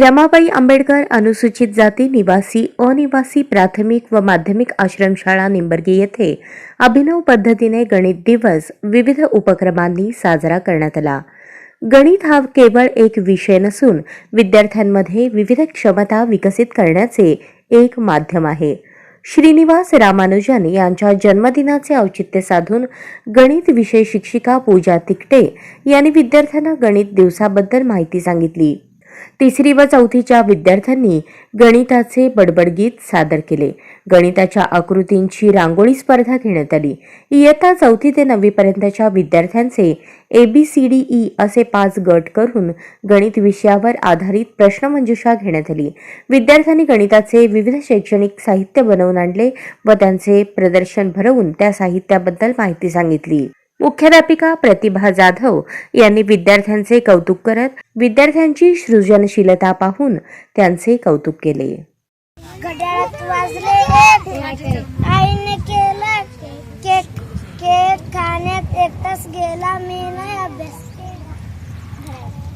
रमाबाई आंबेडकर अनुसूचित जाती निवासी अनिवासी प्राथमिक व माध्यमिक आश्रमशाळा निंबर्गी येथे अभिनव पद्धतीने गणित दिवस विविध उपक्रमांनी साजरा करण्यात आला. गणित हा केवळ एक विषय नसून विद्यार्थ्यांमध्ये विविध क्षमता विकसित करण्याचे एक माध्यम आहे. श्रीनिवास रामानुजन यांच्या जन्मदिनाचे औचित्य साधून गणित विषय शिक्षिका पूजा तिकटे यांनी विद्यार्थ्यांना गणित दिवसाबद्दल माहिती सांगितली. तिसरी व चौथीच्या विद्यार्थ्यांनी गणिताचे बडबडगीत सादर केले. गणिताच्या आकृतींची रांगोळी स्पर्धा घेण्यात आली. इयत्ता चौथी ते नववीपर्यंतच्या विद्यार्थ्यांचे एबीसीडीई असे पाच गट करून गणित विषयावर आधारित प्रश्नमंजुषा घेण्यात आली. विद्यार्थ्यांनी गणिताचे विविध शैक्षणिक साहित्य बनवून आणले व त्यांचे प्रदर्शन भरवून त्या साहित्याबद्दल माहिती सांगितली. मुख्याध्यापिका प्रतिभा जाधव यांनी विद्यार्थ्यांचे कौतुक करत विद्यार्थ्यांची सृजनशीलता पाहून त्यांचे कौतुक केले घड्याळात वाजले एक आईने केलं केक केक खाण्यात एक तास गेला मी नाही अभ्यास केला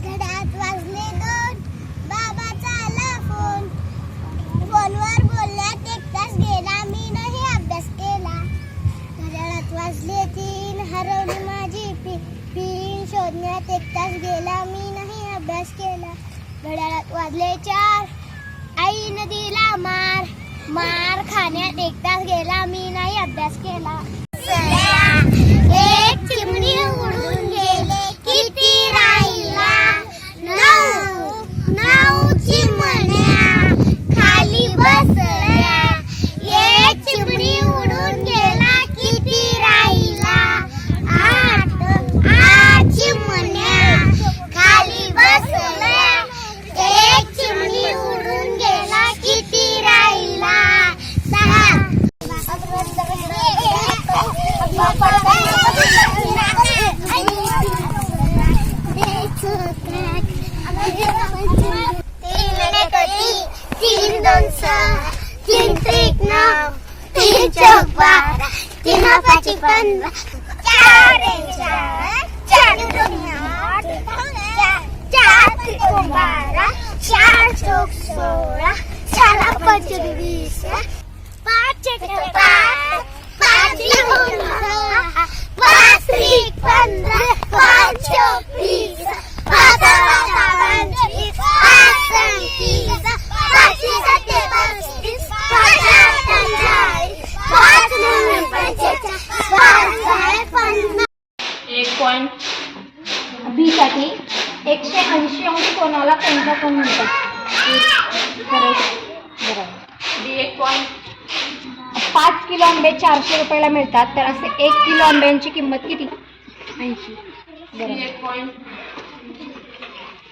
घड्याळात वाजले दोन बाबाचा आला फोन फोनवर बोलल्यात एक तास गेला मी नाही अभ्यास केला घड्याळात वाजले तीन हरवली माझी पी पिन शोधण्यात एक तास गेला मी नाही अभ्यास केला. घड्याळात वाजले चार. आईनं दिला मार. मार खाण्यात एक तास गेला मी नाही अभ्यास केला. पाची पंधरा चार एक चार चार दोन आठ चार चार त्रिकोण बारा चार चौक सोळा चार पंच वीस पाच एक पाच पाच त्रिकोण सहा पाच त्रिक पंधरा पाच चौक वीस पाच पाच पंचवीस पाच सत्तीस पाच सत्ते पस्तीस पाच आठ चाळीस पाच नऊ पंचेचाळीस पाच सहा पन्नास एक पॉईंट बी साठी एकशे ऐंशी कोणाला कोणता कोण म्हणतात. पाच किलो आंबे चारशे रुपयाला मिळतात तर असे एक किलो आंब्यांची किंमत किती? ऐंशी. बरोबर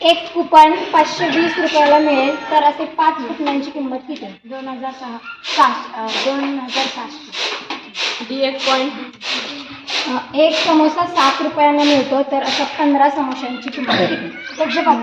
एक कुपन पाचशे वीस रुपयाला मिळेल तर असे पाच कुपनांची किंमत किती? दोन हजार सहा. सहाशे दोन हजार सहाशे डी एक पॉईंट एक समोसा सात रुपयाला मिळतो तर असं पंधरा समोशांची किंमत किती? पाच